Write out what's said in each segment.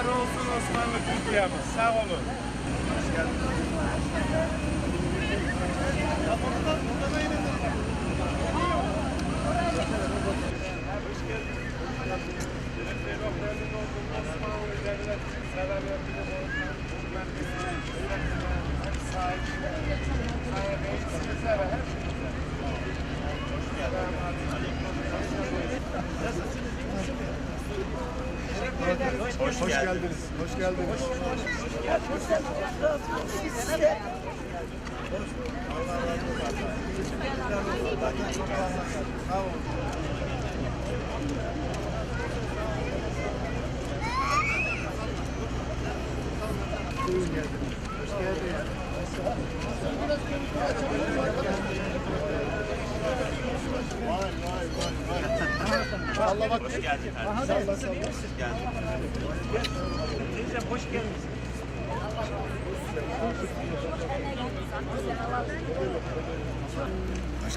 Var olsun Osmanlı Türkiye'miz. Sağ olun. Hoş, geldiniz. Hoş geldiniz. Hoş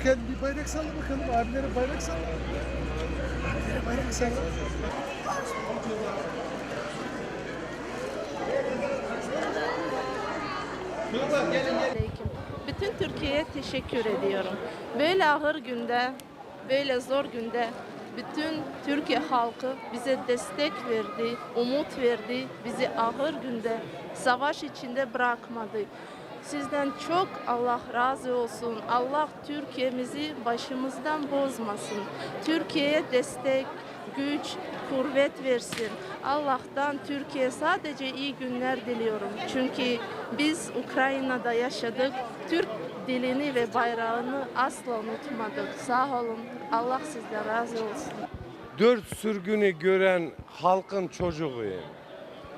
geldin. Bir bayrak salla bakalım. Abilere bayrak salla. Abilere bayrak salla. Bütün Türkiye'ye teşekkür ediyorum. Böyle ağır günde, böyle zor günde bütün Türkiye halkı bize destek verdi, umut verdi. Bizi ağır günde savaş içinde bırakmadı. Sizden çok Allah razı olsun. Allah Türkiye'mizi başımızdan bozmasın. Türkiye'ye destek, güç, kuvvet versin. Allah'tan Türkiye sadece iyi günler diliyorum. Çünkü biz Ukrayna'da yaşadık. Türk dilini ve bayrağını asla unutmadık. Sağ olun. Allah sizden razı olsun. Dört sürgünü gören halkın çocuğuyum.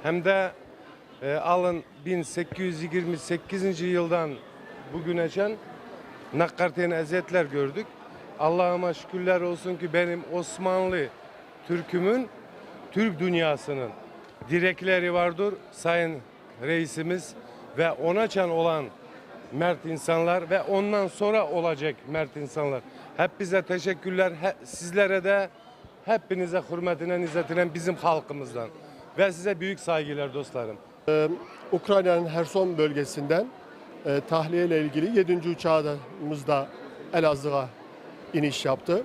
Hem de e, alın 1828. yıldan bugüneçen nakkarten eziyetler gördük. Allah'ıma şükürler olsun ki benim Osmanlı Türk'ümün Türk dünyasının direkleri vardır. Sayın reisimiz ve ona çan olan mert insanlar ve ondan sonra olacak mert insanlar. Hep bize teşekkürler. Sizlere de hepinize hürmetine, izzetine bizim halkımızdan. Ve size büyük saygılar dostlarım. Ukrayna'nın Herson bölgesinden e, tahliye ile ilgili 7. uçağımız da Elazığ'a iniş yaptı.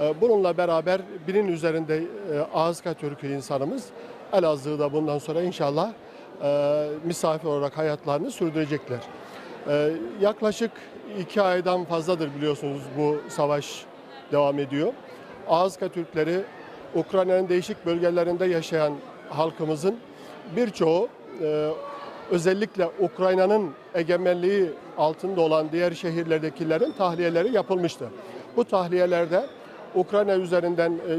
E, bununla beraber binin üzerinde e, Ağızka Türk'ü insanımız Elazığ'da bundan sonra inşallah e, misafir olarak hayatlarını sürdürecekler. E, yaklaşık iki aydan fazladır biliyorsunuz bu savaş devam ediyor. Ağızka Türkleri Ukrayna'nın değişik bölgelerinde yaşayan halkımızın birçoğu e, özellikle Ukrayna'nın egemenliği altında olan diğer şehirlerdekilerin tahliyeleri yapılmıştı. Bu tahliyelerde Ukrayna üzerinden e, e,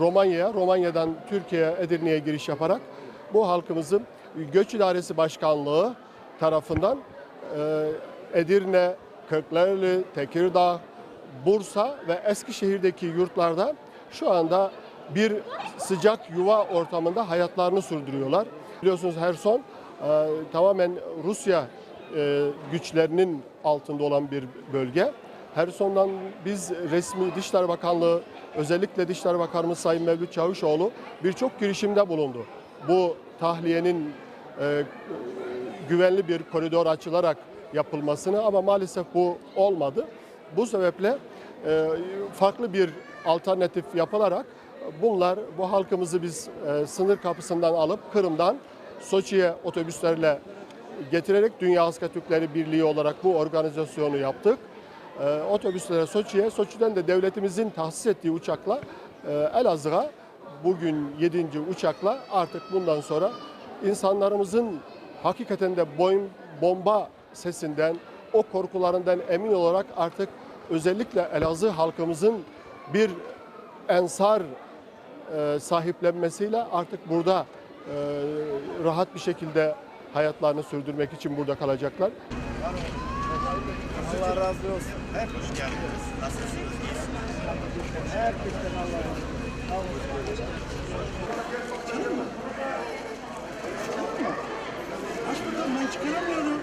Romanya'ya, Romanya'dan Türkiye'ye, Edirne'ye giriş yaparak bu halkımızın Göç İdaresi Başkanlığı tarafından e, Edirne, Kırklareli, Tekirdağ, Bursa ve Eskişehir'deki yurtlarda şu anda bir sıcak yuva ortamında hayatlarını sürdürüyorlar. Biliyorsunuz Herson e, tamamen Rusya e, güçlerinin altında olan bir bölge. Herson'dan biz resmi Dışişleri Bakanlığı özellikle Dışişleri Bakanımız Sayın Mevlüt Çavuşoğlu birçok girişimde bulundu. Bu tahliyenin e, güvenli bir koridor açılarak yapılmasını ama maalesef bu olmadı. Bu sebeple e, farklı bir alternatif yapılarak bunlar bu halkımızı biz e, sınır kapısından alıp Kırım'dan Soçi'ye otobüslerle getirerek Dünya Aska Türkleri Birliği olarak bu organizasyonu yaptık. E, otobüslere Soçi'ye, Soçi'den de devletimizin tahsis ettiği uçakla e, Elazığ'a bugün 7. uçakla artık bundan sonra insanlarımızın hakikaten de boyun bomba sesinden, o korkularından emin olarak artık özellikle Elazığ halkımızın bir ensar e, sahiplenmesiyle artık burada ee, rahat bir şekilde hayatlarını sürdürmek için burada kalacaklar. Allah razı olsun. Hoş geldiniz. Nasılsınız? Herkesten Allah razı olsun. Çıkarır mı? Çıkarır mı? Aç bakalım ben çıkaramıyorum.